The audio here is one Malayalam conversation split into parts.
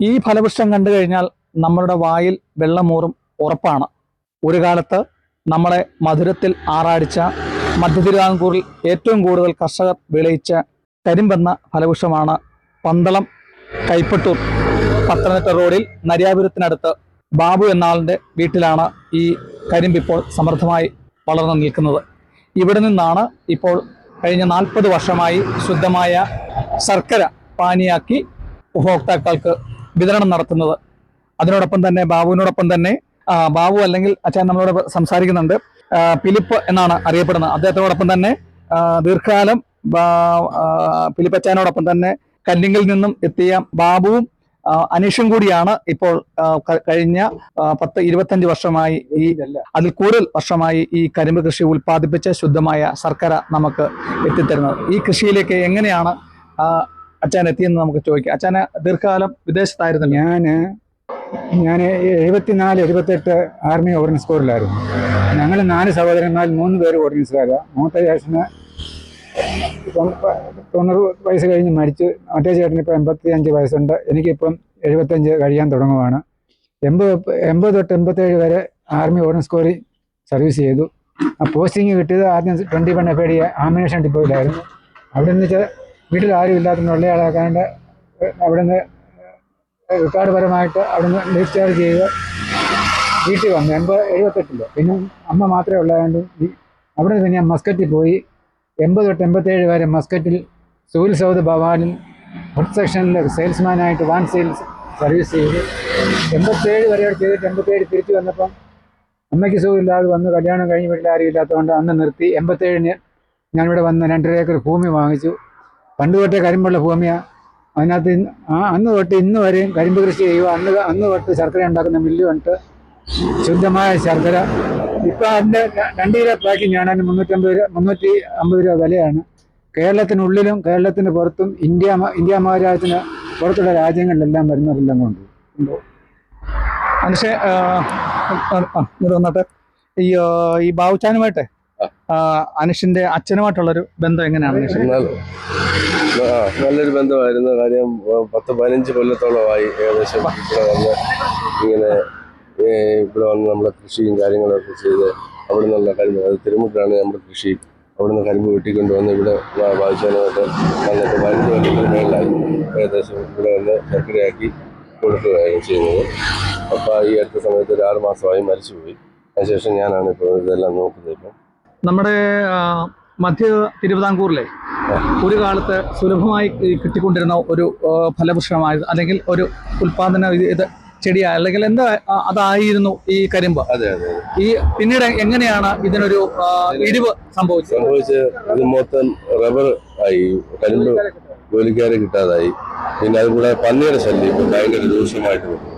ഈ ഫലവൃക്ഷം കണ്ടു കഴിഞ്ഞാൽ നമ്മളുടെ വായിൽ വെള്ളമൂറും ഉറപ്പാണ്. ഒരു കാലത്ത് നമ്മളെ മധുരത്തിൽ ആറാടിച്ച മധ്യ തിരുവിതാംകൂറിൽ ഏറ്റവും കൂടുതൽ കർഷകർ വിളയിച്ച കരിമ്പെന്ന ഫലവൃക്ഷമാണ് പന്തളം കൈപ്പട്ടൂർ. പത്തനംതിട്ട റോഡിൽ നരിയാപുരത്തിനടുത്ത് ബാബു എന്നാളിന്റെ വീട്ടിലാണ് ഈ കരിമ്പ് ഇപ്പോൾ സമൃദ്ധമായി വളർന്നു നിൽക്കുന്നത്. ഇവിടെ നിന്നാണ് ഇപ്പോൾ കഴിഞ്ഞ നാൽപ്പത് വർഷമായി ശുദ്ധമായ ശർക്കര പാനിയാക്കി ഉപഭോക്താക്കൾക്ക് വിതരണം നടത്തുന്നത്. അതിനോടൊപ്പം തന്നെ ബാബുവിനോടൊപ്പം തന്നെ ബാബു അല്ലെങ്കിൽ അച്ഛൻ നമ്മളോട് സംസാരിക്കുന്നുണ്ട്. പിലിപ്പ് ഫിലിപ്പ് എന്നാണ് അറിയപ്പെടുന്നത്. അദ്ദേഹത്തിനോടൊപ്പം തന്നെ ദീർഘകാലം ബാ- ഫിലിപ്പ് അച്ഛനോടൊപ്പം തന്നെ കല്ലിങ്കിൽ നിന്നും എത്തിയ ബാബുവും അനീഷും കൂടിയാണ് ഇപ്പോൾ കഴിഞ്ഞ പത്ത് ഇരുപത്തഞ്ച് വർഷമായി ഈ അതിൽ കൂടുതൽ വർഷമായി ഈ കരിമ്പ് കൃഷി ഉൽപ്പാദിപ്പിച്ച ശുദ്ധമായ ശർക്കര നമുക്ക് എത്തിത്തരുന്നത്. ഈ കൃഷിയിലേക്ക് എങ്ങനെയാണ് അച്ഛൻ എത്തിയെന്ന് നമുക്ക് ചോദിക്കാം. അച്ഛന് ദീർഘകാലം വിദേശത്തായിരുന്നു. ഞാൻ ഞാൻ എഴുപത്തിനാല് എഴുപത്തെട്ട് ആർമി ഓർഡിനൻസ് കോറിലായിരുന്നു ഞങ്ങൾ നാല് സഹോദരന്മാർ മൂന്ന് പേര് ഓർഡിനൻസുകാരാണ് മൂത്ത ചേട്ടന് തൊണ്ണൂറ് വയസ്സ് കഴിഞ്ഞ് മരിച്ചു മറ്റേ ചേട്ടന് ഇപ്പം എൺപത്തി അഞ്ച് വയസ്സുണ്ട്. എനിക്കിപ്പം എഴുപത്തഞ്ച് കഴിയാൻ തുടങ്ങുവാണ്. എൺപത് എൺപത് തൊട്ട് എൺപത്തേഴ് വരെ ആർമി ഓർഡിനൻസ് കോറി സർവീസ് ചെയ്തു. ആ പോസ്റ്റിംഗ് കിട്ടിയത് ആദ്യം twenty one F D ammunition ഡിപ്പോയിലായിരുന്നു. അവിടെ നിന്ന് വീട്ടിൽ ആരും ഇല്ലാത്ത വെള്ളയാളാക്കാണ്ട് അവിടുന്ന് നിന്ന് റെക്കോർഡ് പരമായിട്ട് അവിടുന്ന് ഡിസ്ചാർജ് ചെയ്ത് വീട്ടിൽ വന്നു എൺപത് എഴുപത്തെട്ടിൽ. പിന്നെ അമ്മ മാത്രമേ ഉള്ളതുകൊണ്ട് അവിടെ നിന്ന് ഞാൻ മസ്കറ്റിൽ പോയി. എൺപത് തൊട്ട് എൺപത്തേഴ് വരെ മസ്കറ്റിൽ സുവിൽ സൗദ് ഭവാനിൽ ഫുഡ് സെക്ഷനിൽ സെയിൽസ്മാനായിട്ട് വാൻ സെയിൽസ് സർവീസ് ചെയ്തു. എൺപത്തേഴ് വരെ ചെയ്തിട്ട് എൺപത്തേഴ് തിരിച്ചു വന്നപ്പം അമ്മയ്ക്ക് സുഖമില്ലാതെ വന്ന്. കല്യാണം കഴിഞ്ഞ് വീട്ടിൽ ആരും ഇല്ലാത്തതുകൊണ്ട് അന്ന് നിർത്തി. എൺപത്തേഴിന് ഞാനിവിടെ വന്ന് രണ്ടര ഏക്കർ ഭൂമി വാങ്ങിച്ചു. പണ്ട് തൊട്ടേ കരിമ്പുള്ള ഭൂമിയാണ് അതിനകത്ത് ആ അന്ന് തൊട്ട് ഇന്ന് വരെയും കരിമ്പ് കൃഷി ചെയ്യുക. അന്ന് അന്ന് തൊട്ട് ശർക്കര ഉണ്ടാക്കുന്ന മില്ല് ഉണ്ട് ശുദ്ധമായ ശർക്കര. ഇപ്പം അതിന്റെ രണ്ട് കിലോ പാക്കിംഗ് ആണ്. അതിന് മുന്നൂറ്റമ്പത് രൂപ മുന്നൂറ്റി അമ്പത് രൂപ വിലയാണ്. കേരളത്തിനുള്ളിലും കേരളത്തിന് പുറത്തും ഇന്ത്യ ഇന്ത്യ മഹാരാജ്യത്തിന് പുറത്തുള്ള രാജ്യങ്ങളിലെല്ലാം വരുന്നവരെല്ലാം കൊണ്ട് വന്നിട്ട്. ഈ ഈ അനുഷിന്റെ അച്ഛനുമായിട്ടുള്ളൊരു ബന്ധം എങ്ങനെയാണ് നല്ലൊരു ബന്ധമായിരുന്നു. കാര്യം പത്ത് പതിനഞ്ച് കൊല്ലത്തോളമായി ഏകദേശം ഇവിടെ വന്ന് ഇങ്ങനെ ഇവിടെ വന്ന് നമ്മളെ കൃഷിയും കാര്യങ്ങളൊക്കെ ചെയ്ത് അവിടെ നിന്നുള്ള കരിമ്പ് അത് തിരുമുട്ടാണ് നമ്മുടെ കൃഷി. അവിടെ നിന്ന് കരിമ്പ് വെട്ടിക്കൊണ്ട് വന്ന് ഇവിടെ വായിച്ചതിനകത്ത് വന്നിട്ട് പതിനഞ്ച് കൊല്ലത്തിന് മേളിലായി. ഏകദേശം ഇവിടെ വന്ന് ശർക്കരയാക്കി കൊടുക്കുകയാണ് ചെയ്യുന്നത്. അപ്പോൾ ഈ അടുത്ത സമയത്ത് ഒരു ആറ് മാസമായി മരിച്ചുപോയി. അതിനുശേഷം ഞാനാണ് ഇപ്പോൾ ഇതെല്ലാം നോക്കുന്നത് ഇപ്പം. നമ്മുടെ മധ്യ തിരുവിതാംകൂറിലെ ഒരു കാലത്ത് സുലഭമായി കിട്ടിക്കൊണ്ടിരുന്ന ഒരു ആ, അല്ലെങ്കിൽ ഒരു ഉൽപാദന ഇത് ചെടിയായ അല്ലെങ്കിൽ എന്താ അതായിരുന്നു ഈ കരിമ്പ്. അതെ അതെ ഈ പിന്നീട് എങ്ങനെയാണ് ഇതിനൊരു ഇടിവ് സംഭവിച്ചത്? സംഭവിച്ചത് മൊത്തം റബ്ബർ ആയി കരിമ്പ് ജോലിക്കാരെ കിട്ടാതായി. പിന്നെ അതുകൂടെ പന്നിയുടെ ശല്യം ഭയങ്കര രൂക്ഷമായിട്ട് വരുന്നു.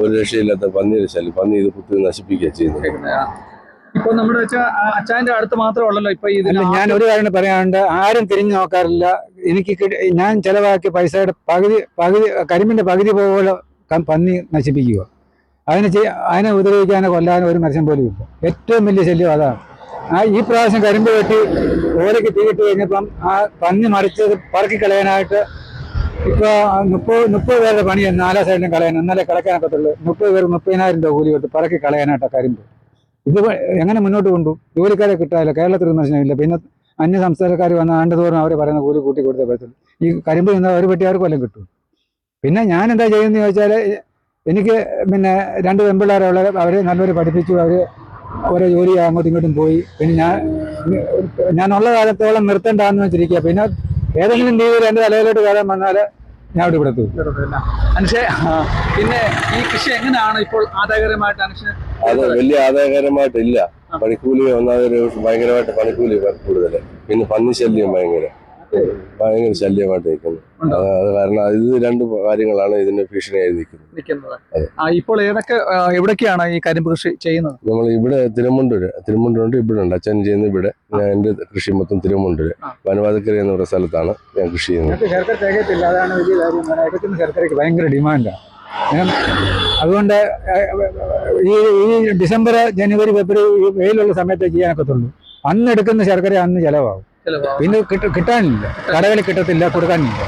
ഒരു രക്ഷയില്ലാത്ത പന്നിയുടെ ശല്യം പന്നി ഇത് കുത്തി നശിപ്പിക്കുക ചെയ്യുന്നത്. ഇപ്പൊ നമ്മുടെ വെച്ചാൽ അച്ചായന്റെ അടുത്ത് മാത്രമേ ഉള്ളല്ലോ ഇപ്പൊ ഇതിൽ ഞാൻ ഒരു കാര്യം പറയാനുണ്ട്. ആരും തിരിഞ്ഞു നോക്കാറില്ല. എനിക്ക് ഞാൻ ചെലവാക്കിയ പൈസയുടെ പകുതി പകുതി കരിമ്പിന്റെ പകുതി പോലെ പന്നി നശിപ്പിക്കുക. അതിനെ അതിനെ ഉപദ്രവിക്കാനോ കൊല്ലാനോ ഒരു മത്സ്യം പോലും ഇല്ല. ഏറ്റവും വലിയ ശല്യം അതാണ്. ആ ഈ പ്രാവശ്യം കരിമ്പ് വെട്ടി ഓലയ്ക്ക് തീയിട്ട് കഴിഞ്ഞപ്പം ആ പന്നി മറിച്ചത് പറക്കി കളയാനായിട്ട് ഇപ്പൊ മുപ്പത് മുപ്പത് പേരുടെ പണിയാണ് നാലാ സൈഡിലും കളയാൻ. എന്നാലേ കളക്കാനൊക്കത്തുള്ളൂ. മുപ്പത് പേർ മുപ്പതിനായിരം രൂപ കൂലി കൊടുത്ത് പറക്കി കളയാനായിട്ടാണ് കരിമ്പ്. ഇത് എങ്ങനെ മുന്നോട്ട് കൊണ്ടു? ജോലിക്കാരെ കിട്ടാനില്ല കേരളത്തിൽ വിമർശനമില്ല. പിന്നെ അന്യ സംസ്ഥാനക്കാർ വന്ന ആണ്ടുതോറും അവരെ പറയുന്ന കൂലി കൂട്ടി കൊടുത്ത പറ്റത്തുള്ളൂ ഈ കരിമ്പ് നിന്നാൽ ഒരു പെട്ടിയാർക്ക് കൊല്ലം കിട്ടും പിന്നെ ഞാൻ എന്താ ചെയ്യുന്നത് ചോദിച്ചാൽ എനിക്ക് പിന്നെ രണ്ട് പെൺപിള്ളേരുള്ള അവരെ നല്ലവരെ പഠിപ്പിച്ചു അവർ ഓരോ ജോലി അങ്ങോട്ടും ഇങ്ങോട്ടും പോയി. പിന്നെ ഞാൻ ഞാനുള്ള കാലത്തോളം നിർത്തേണ്ടാന്ന് വെച്ചിരിക്കുക പിന്നെ ഏതെങ്കിലും രീതിയിൽ എന്റെ തലയിലോട്ട് കയറാൻ വന്നാൽ ഞാൻ അവിടെ ഇവിടെ അനുഷേ പിന്നെ ഈ കൃഷി എങ്ങനെയാണ് ഇപ്പോൾ ആദായകരമായിട്ട് അനുഷേ? അത് വലിയ ആദായകരമായിട്ടില്ല. പണിക്കൂലി ഒന്നാമത് ഭയങ്കരമായിട്ട് പണിക്കൂലി കൂടുതൽ പിന്നെ പന്നി ശല്യം ഭയങ്കര. ഭയങ്കര ശല്യമായിട്ട് നിൽക്കുന്നു അത് കാരണം ഇത് രണ്ട് കാര്യങ്ങളാണ് ഇതിന്റെ ഭീഷണിയായി നിൽക്കുന്നത്. നിൽക്കുന്നത്. ഇപ്പോൾ ഏതൊക്കെ എവിടൊക്കെയാണ് ഈ കരിമ്പ് കൃഷി ചെയ്യുന്നത്? നമ്മൾ ഇവിടെ തിരുമുണ്ടൂര് തിരുമുണ്ടൂരുണ്ട് ഇവിടെ ഉണ്ട്. അച്ഛൻ ചെയ്യുന്ന ഇവിടെ. എന്റെ കൃഷി മൊത്തം തിരുമുണ്ടൂര്. വനവാതക്കര എന്ന് പറയുന്ന സ്ഥലത്താണ് ഞാൻ കൃഷി ചെയ്യുന്നത്. ഭയങ്കര ഡിമാൻഡാണ് അതുകൊണ്ട് ഈ ഈ ഡിസംബർ ജനുവരി ഫെബ്രുവരി വെയിലുള്ള സമയത്തേ ചെയ്യാനൊക്കത്തുള്ളൂ. അന്ന് എടുക്കുന്ന ശർക്കര അന്ന് ചിലവാകും. പിന്നെ കിട്ട കിട്ടാനില്ല. കടകളിൽ കിട്ടത്തില്ല കൊടുക്കാനില്ല.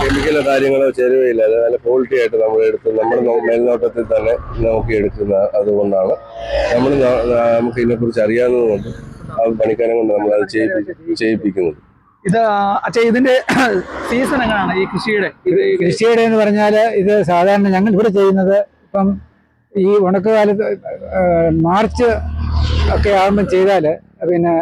കെമിക്കലോ കാര്യങ്ങളോ ചേരുവയില്ല അത് നല്ല ക്വാളിറ്റി ആയിട്ട് നമ്മൾ എടുത്ത് നമ്മുടെ മേൽനോട്ടത്തിൽ തന്നെ നോക്കി എടുക്കുന്ന അതുകൊണ്ടാണ്. നമ്മൾ നമുക്ക് ഇതിനെക്കുറിച്ച് അറിയാവുന്നതുകൊണ്ട് ആ പണിക്കാരെ കൊണ്ട് നമ്മൾ അത് ചെയ്യിപ്പി ചെയ്യിപ്പിക്കുന്നത്. ഇത് അച്ഛാ ഇതിന്റെ സീസൺ എങ്ങനെയാണ് ഈ കൃഷിയുടെ? കൃഷിയുടെ എന്ന് പറഞ്ഞാൽ ഇത് സാധാരണ ഞങ്ങൾ ഇവിടെ ചെയ്യുന്നത് ഇപ്പം ഈ ഉണക്കുകാലത്ത് മാർച്ച് ഒക്കെ ആകുമ്പോൾ ചെയ്താൽ പിന്നെ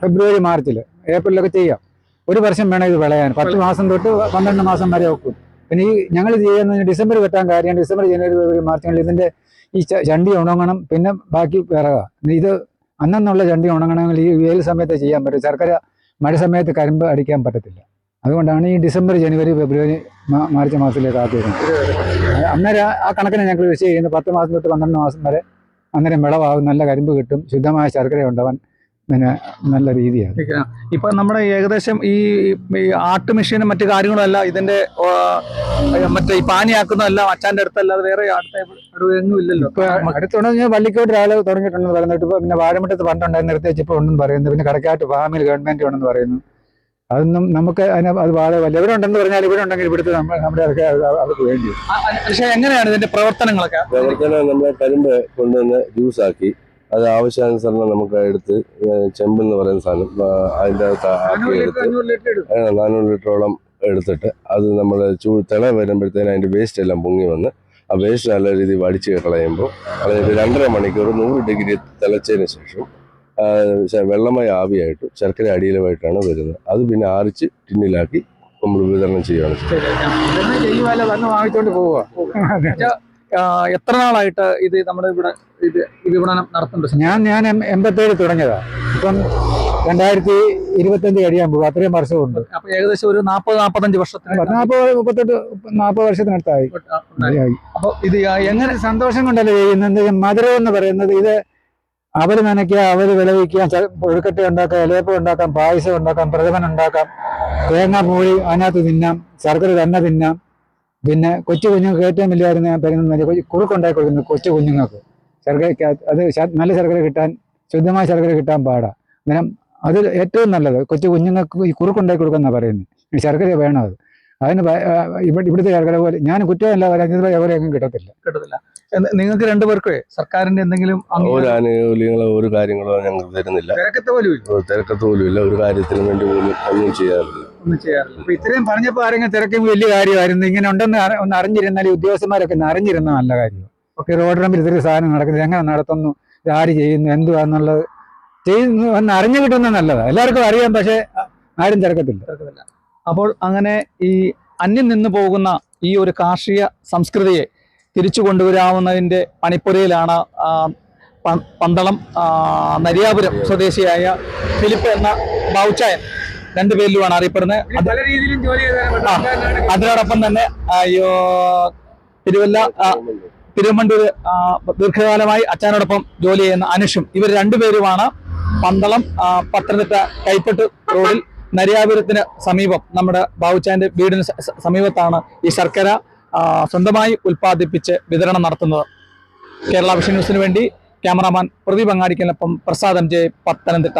ഫെബ്രുവരി മാർച്ചിൽ ഏപ്രിലൊക്കെ ചെയ്യാം. ഒരു വർഷം വേണം ഇത് വിളയാൻ. പത്ത് മാസം തൊട്ട് പന്ത്രണ്ട് മാസം വരെ വെക്കും പിന്നെ ഈ ഞങ്ങൾ ചെയ്യുന്ന ഡിസംബർ വെട്ടാൻ കാര്യം ഡിസംബർ ജനുവരി ഫെബ്രുവരി മാർച്ച് ഇതിന്റെ ഈ ചണ്ടി ഉണങ്ങണം പിന്നെ ബാക്കി വിറക ഇത് അന്നെന്നുള്ള ചണ്ടി ഉണങ്ങണമെങ്കിൽ ഈ വെയിൽ സമയത്ത് ചെയ്യാൻ പറ്റും. ശർക്കര മഴ സമയത്ത് കരിമ്പ് അടിക്കാൻ പറ്റത്തില്ല. അതുകൊണ്ടാണ് ഈ ഡിസംബർ ജനുവരി ഫെബ്രുവരി മാർച്ച് മാസത്തിലേക്ക് ആക്കിയിരുന്നത് അന്നേരം ആ കണക്കിന് ഞങ്ങൾ കൃഷി ചെയ്യുന്നത് പത്ത് മാസം തൊട്ട് പന്ത്രണ്ട് മാസം വരെ അന്നേരം വിളവാകും നല്ല കരിമ്പ് കിട്ടും. ശുദ്ധമായ ശർക്കര ഉണ്ടാവാൻ. പിന്നെ നല്ല രീതിയാണ്. ഇപ്പൊ നമ്മുടെ ഏകദേശം ഈ ആട്ട് മെഷീനും മറ്റു കാര്യങ്ങളും അല്ല ഇതിന്റെ മറ്റേ ഈ പാനിയാക്കുന്നതല്ല അച്ഛന്റെ അടുത്തല്ലാതെ വേറെ എങ്ങും ഇല്ലല്ലോ. ഇപ്പൊ അടുത്തുണ്ടെങ്കിൽ വള്ളിക്കോട്ട് ഒരാൾ തുടങ്ങിയിട്ടുണ്ടെന്ന് പറയുന്നത് ഇപ്പൊ പിന്നെ വാഴമുട്ടത്ത് പണ്ടുണ്ടായിരുന്ന നിർത്തിച്ച് ഇപ്പോൾ ഉണ്ടെന്ന് പറയുന്നു. പിന്നെ കടക്കാട്ട് ഫാമിൽ ഗവൺമെന്റ് ഉണ്ടെന്ന് പറയുന്നു. അതൊന്നും നമുക്ക് അതിന് അത് ബാധകമല്ല ഇവിടെ ഉണ്ടെന്ന് പറഞ്ഞാൽ ഇവിടെ ഉണ്ടെങ്കിൽ ഇവിടുത്തെ നമ്മ- നമ്മുടെ അത് അവർക്ക് വേണ്ടി പക്ഷേ എങ്ങനെയാണ് ഇതിന്റെ പ്രവർത്തനങ്ങളൊക്കെ? പ്രവർത്തനം നമ്മളെ കരിമ്പ് കൊണ്ടുവന്ന് ജ്യൂസാക്കി. അത് ആവശ്യാനുസരണം നമുക്ക് എടുത്ത് ചെമ്പ് എന്ന് പറയുന്ന സാധനം അതിന്റെ അതിന്റെ അകത്ത് ആക്കി എടുത്ത് നാനൂറ് ലിറ്ററോളം എടുത്തിട്ട് അത് നമ്മൾ ചൂ തിള വരുമ്പോഴത്തേന് അതിന്റെ വേസ്റ്റ് എല്ലാം പൊങ്ങി വന്ന് ആ വേസ്റ്റ് നല്ല രീതിയിൽ വടിച്ച് കളയുമ്പോൾ അതായത് രണ്ടര മണിക്കൂർ നൂറ് ഡിഗ്രി തിളച്ചതിന് ശേഷം വെള്ളമയ ആവിയായിട്ട് ശർക്കര അടിയിലുമായിട്ടാണ് വരുന്നത്. അത് പിന്നെ ആറിച്ച് ടിന്നിലാക്കി നമ്മൾ വിതരണം ചെയ്യുകയാണ് ചെയ്യുമല്ല വാങ്ങിച്ചോണ്ട് പോവുക എത്ര നാളായിട്ട് ഇത് നമ്മുടെ ഇവിടെ ഇത് വിപണനം നടത്തുന്നുണ്ട് ഞാൻ ഞാൻ എൺപത്തേഴ് തുടങ്ങിയതാ. ഇപ്പം രണ്ടായിരത്തി ഇരുപത്തഞ്ച് കഴിയാൻ പോകും. അത്രയും വർഷമുണ്ട്. അപ്പൊ ഏകദേശം ഒരു നാൽപ്പത് നാൽപ്പത്തഞ്ച് വർഷത്തിന് പത്ത് നാൽപ്പത് മുപ്പത്തെട്ട് നാൽപ്പത് വർഷത്തിനടുത്തായി. അപ്പൊ ഇത് എങ്ങനെ എങ്ങനെ സന്തോഷം കൊണ്ടല്ലേ ചെയ്യുന്നത്? മധുരം എന്ന് പറയുന്നത് ഇത് അവർ നനയ്ക്കുക അവർ വിളവിക്കുക ഒഴുക്കട്ട ഉണ്ടാക്കാം ഇലയപ്പം ഉണ്ടാക്കാം പായസം ഉണ്ടാക്കാം പ്രഥമൻ ഉണ്ടാക്കാം. തേങ്ങ പൂഴി അതിനകത്ത് തിന്നാം ശർക്കര തന്നെ തിന്നാം. പിന്നെ കൊച്ചു കുഞ്ഞുങ്ങൾക്ക് ഏറ്റവും വലിയ കൊ- കുറുക്കുണ്ടാക്കി കൊടുക്കുന്നു കൊച്ചു കുഞ്ഞുങ്ങൾക്ക്. ശർക്കരയ്ക്ക് അത് നല്ല ശർക്കര കിട്ടാൻ ശുദ്ധമായ ശർക്കര കിട്ടാൻ പാടാം. അന്നേരം അത് ഏറ്റവും നല്ലത്. കൊച്ചു കുഞ്ഞുങ്ങൾക്ക് ഈ കുറുക്കുണ്ടാക്കി കൊടുക്കുന്ന പറയുന്നത്. ഈ ശർക്കര വേണം അത്. അതിന് ഇവിടുത്തെ ശർക്കര പോലെ ഞാൻ കുറ്റമല്ല പറയുന്നത് എവിടെ എങ്ങും കിട്ടത്തില്ല. കിട്ടത്തില്ല. നിങ്ങൾക്ക് രണ്ടുപേർക്കേ സർക്കാരിന്റെ എന്തെങ്കിലും ഒരു ആനുകൂല്യങ്ങളോ ഒരു കാര്യങ്ങളോ ഞങ്ങൾ തരുന്നില്ല. തിരക്കത്ത് പോലും തിരക്കത്ത് പോലും ഇല്ല. ഒരു കാര്യത്തിനും വേണ്ടി പോലും ഒന്നും ചെയ്യാറില്ല. ഒന്നും ചെയ്യാറില്ല. അപ്പൊ ഇത്രയും പറഞ്ഞപ്പോ ആരെങ്കിലും തിരക്കും വലിയ കാര്യമായിരുന്നു. ഇങ്ങനെ ഉണ്ടെന്ന് ഒന്ന് അറിഞ്ഞിരുന്നാൽ ഉദ്യോഗസ്ഥന്മാരൊക്കെ ഒന്ന് അറിഞ്ഞിരുന്ന നല്ല കാര്യം. ഒക്കെ റോഡ് നമ്പർ ഇത്ര സാധനം നടക്കുന്നത് എങ്ങനെ നടത്തുന്നു? ആര് ചെയ്യുന്നു? എന്തുവാന്നുള്ളത് ചെയ്യുന്നു ഒന്ന് അറിഞ്ഞു കിട്ടുന്ന നല്ലതാണ് എല്ലാവർക്കും അറിയാം പക്ഷെ ആരും തിരക്കത്തില്ല. അപ്പോൾ അങ്ങനെ ഈ അന്യം നിന്ന് പോകുന്ന ഈ ഒരു കാർഷിക സംസ്കൃതിയെ തിരിച്ചു കൊണ്ടുവരാവുന്നതിന്റെ പണിപ്പുരയിലാണ് പന്തളം നരിയാപുരം സ്വദേശിയായ ഫിലിപ്പ് എന്ന ബൗച്ചായൻ രണ്ടു പേരിലുമാണ് അറിയപ്പെടുന്നത് അതിനോടൊപ്പം തന്നെ അയ്യോ തിരുവല്ല തിരുവണ്ടൂർ ദീർഘകാലമായി അച്ഛനോടൊപ്പം ജോലി ചെയ്യുന്ന അനുഷും ഇവർ രണ്ടുപേരുമാണ് പന്തളം പത്തനംതിട്ട കൈപ്പട്ട് റോഡിൽ നരിയാപുരത്തിന് സമീപം നമ്മുടെ ബാബുച്ചാന്റെ വീടിന് സമീപത്താണ് ഈ ശർക്കര സ്വന്തമായി ഉൽപ്പാദിപ്പിച്ച് വിതരണം നടത്തുന്നത് കേരള വിഷൻ ന്യൂസിന് വേണ്ടി ക്യാമറാമാൻ പ്രദീപ് അങ്ങാടിക്കലിനൊപ്പം പ്രസാദ് എം ജെ പത്തനംതിട്ട.